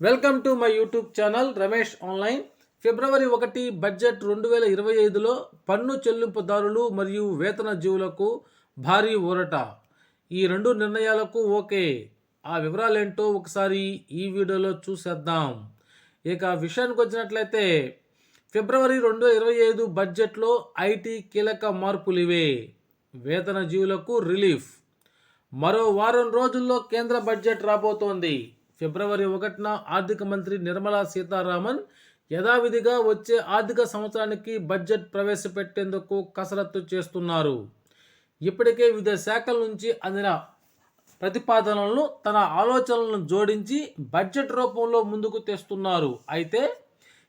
Welcome to my YouTube channel Ramesh online. ఫిబ్రవరి ఒకటి budget రెండు వేల ఇరవై ఐదులో పన్ను చెల్లింపుదారులు మరియు వేతన జీవులకు భారీ ఊరట. ఈ రెండు నిర్ణయాలకు ఓకే. ఆ వివరాలేంటో ఒకసారి ఈ వీడియోలో చూసేద్దాం. ఇక విషయానికి వచ్చినట్లయితే ఫిబ్రవరి రెండు వేల ఇరవై ఐదు బడ్జెట్లో ఐటీ కీలక మార్పులు ఇవే. వేతన జీవులకు రిలీఫ్. మరో వారం రోజుల్లో కేంద్ర బడ్జెట్ రాబోతోంది. ఫిబ్రవరి ఒకటిన ఆర్థిక మంత్రి నిర్మలా సీతారామన్ యథావిధిగా వచ్చే ఆర్థిక సంవత్సరానికి బడ్జెట్ ప్రవేశపెట్టేందుకు కసరత్తు చేస్తున్నారు. ఇప్పటికే వివిధ శాఖల నుంచి అందిన ప్రతిపాదనలను తన ఆలోచనలను జోడించి బడ్జెట్ రూపంలో ముందుకు తెస్తున్నారు. అయితే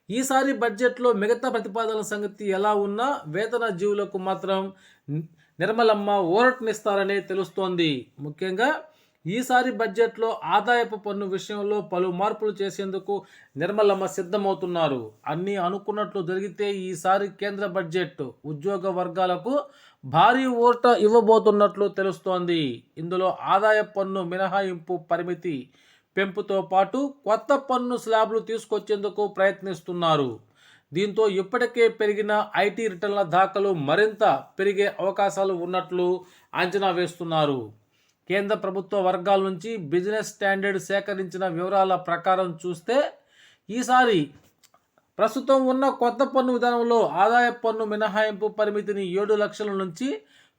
ఈసారి బడ్జెట్లో మిగతా ప్రతిపాదనల సంగతి ఎలా ఉన్నా వేతన జీవులకు మాత్రం నిర్మలమ్మ ఓరట్నిస్తారనే తెలుస్తోంది. ముఖ్యంగా ఈసారి బడ్జెట్లో ఆదాయపు పన్ను విషయంలో పలు మార్పులు చేసేందుకు నిర్మలమ్మ సిద్ధమవుతున్నారు. అన్నీ అనుకున్నట్లు జరిగితే ఈసారి కేంద్ర బడ్జెట్ ఉద్యోగ వర్గాలకు భారీ ఓట ఇవ్వబోతున్నట్లు తెలుస్తోంది. ఇందులో ఆదాయ పన్ను మినహాయింపు పరిమితి పెంపుతో పాటు కొత్త పన్ను స్లాబ్లు తీసుకొచ్చేందుకు ప్రయత్నిస్తున్నారు. దీంతో ఇప్పటికే పెరిగిన ఐటీ రిటర్న్ల దాఖలు మరింత పెరిగే అవకాశాలు ఉన్నట్లు అంచనా వేస్తున్నారు. కేంద్ర ప్రభుత్వ వర్గాల నుంచి బిజినెస్ స్టాండర్డ్ సేకరించిన వివరాల ప్రకారం చూస్తే ఈసారి ప్రస్తుతం ఉన్న కొత్త పన్ను విధానంలో ఆదాయ పన్ను మినహాయింపు పరిమితిని ఏడు లక్షల నుంచి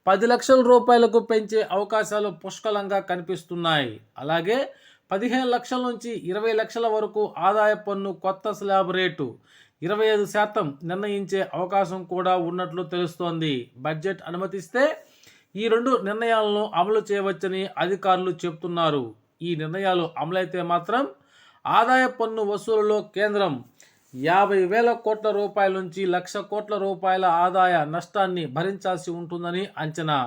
పది లక్షల రూపాయలకు పెంచే అవకాశాలు పుష్కలంగా కనిపిస్తున్నాయి. అలాగే పదిహేను లక్షల నుంచి ఇరవై లక్షల వరకు ఆదాయ పన్ను కొత్త స్లాబ్ రేటు ఇరవై ఐదు శాతం నిర్ణయించే అవకాశం కూడా ఉన్నట్లు తెలుస్తోంది. బడ్జెట్ అనుమతిస్తే ఈ రెండు నిర్ణయాలను అమలు చేయవచ్చని అధికారులు చెబుతున్నారు ఈ నిర్ణయాలు అమలైతే మాత్రం ఆదాయ పన్ను వసూలులో కేంద్రం యాభై వేల కోట్ల రూపాయల నుంచి లక్ష కోట్ల రూపాయల ఆదాయ నష్టాన్ని భరించాల్సి ఉంటుందని అంచనా.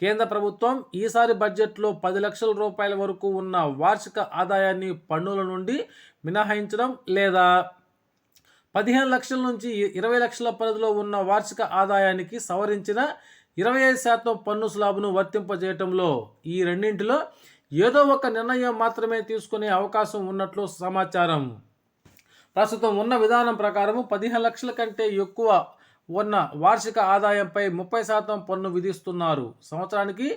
కేంద్ర ప్రభుత్వం ఈసారి బడ్జెట్లో పది లక్షల రూపాయల వరకు ఉన్న వార్షిక ఆదాయాన్ని పన్నుల నుండి మినహాయించడం లేదా పదిహేను లక్షల నుంచి ఇరవై లక్షల పరిధిలో ఉన్న వార్షిక ఆదాయానికి సవరించిన ఇరవై ఐదు శాతం పన్ను స్లాబ్ను వర్తింపజేయటంలో ఈ రెండింటిలో ఏదో ఒక నిర్ణయం మాత్రమే తీసుకునే అవకాశం ఉన్నట్లు సమాచారం. ప్రస్తుతం ఉన్న విధానం ప్రకారం పదిహేను లక్షల కంటే ఎక్కువ ఉన్న వార్షిక ఆదాయంపై ముప్పై శాతం పన్ను విధిస్తున్నారు. సంవత్సరానికి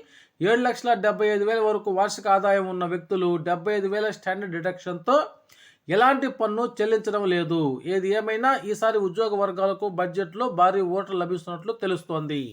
ఏడు లక్షల డెబ్బై ఐదు వేల వరకు వార్షిక ఆదాయం ఉన్న వ్యక్తులు డెబ్బై ఐదు వేల స్టాండర్డ్ డిడక్షన్తో ఎలాంటి పన్ను చెల్లించడం లేదు. ఏది ఏమైనా ఈసారి ఉద్యోగ వర్గాలకు బడ్జెట్లో భారీ ఓట్లు లభిస్తున్నట్లు తెలుస్తోంది.